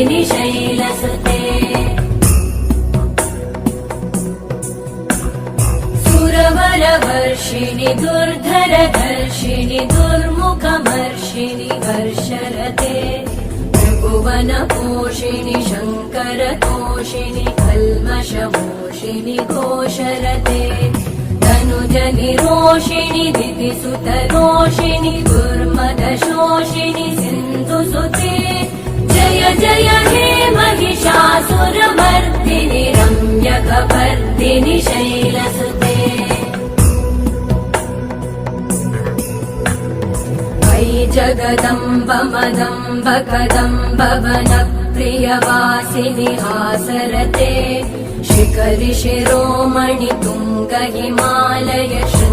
सुरवर सुरवरवर्षिणि दुर्धर दुर्मुखमर्षिणि वर्षरते त्रिभुवनपोषिणि शङ्करतोषिणि कल्मषमोषिणि घोषरते धनुजनिरोषिणि दिदिसुतरोषिणि दुर्म जय हे महिषासुरमर्दिनि रम्यकपर्दिनि शैलसुते। वै जगदम्ब मदम्ब कदम्ब वनप्रियवासिनि हासरते शिखरि शिरोमणि तुङ्ग हिमालय शृङ्गनिजाल